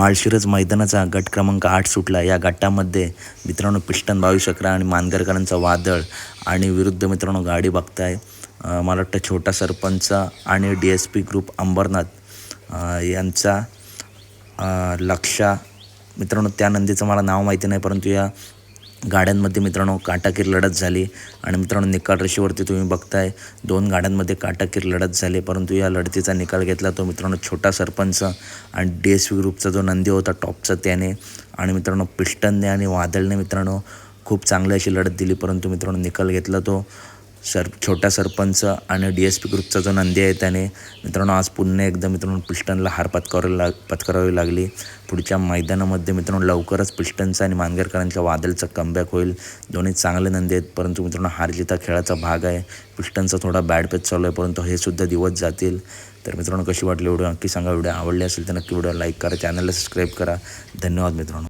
माळशिरज मैदानाचा गट क्रमांक आठ सुटला. या गटामध्ये मित्रांनो पिष्टन बावीस अकरा आणि मानगरकरांचा वादळ आणि विरुद्ध मित्रांनो गाडी बघताय. मला वाटतं छोटा सरपंच आणि D S P group Ambarnath यांचा लक्षा मित्रांनो त्या नंदीचं मला नाव माहिती नाही परंतु या गाड्यांमध्ये मित्रांनो काटाकीर लढत झाली आणि मित्रांनो निकाल रेषेवरती तुम्ही बघताय दोन गाड्यांमध्ये काटाकीर लढत झाली परंतु या लढतीचा निकाल घेतला तो मित्रांनो छोटा सरपंच आणि डी एस व्ही ग्रुपचा जो नंदी होता टॉपचा त्याने. आणि मित्रांनो पिस्टनने आणि वादळने मित्रांनो खूप चांगली अशी लढत दिली परंतु मित्रांनो निकाल घेतला तो. सर छोटा सरपंच आणि डी एस पी ग्रुपचा जो नंदी आहे त्याने मित्रांनो आज पुन्हा एकदा मित्रांनो पिस्टनला हार पत्करावी लाग पत्करावी लागली. पुढच्या मैदानामध्ये मित्रांनो लवकरच पिस्टनचा आणि मानगरकरांच्या वादळचा कमबॅक होईल. दोन्ही चांगले नंदी आहेत परंतु मित्रांनो हार जिता खेळाचा भाग आहे. पिस्टनचा थोडा बॅड पेच चालू आहे परंतु हे सुद्धा दिवस जातील. तर मित्रांनो कशी वाटली व्हिडिओ नक्की सांगा. व्हिडिओ आवडली असेल तर नक्की व्हिडिओ लाईक करा चॅनलला सबस्क्राईब करा. धन्यवाद मित्रांनो.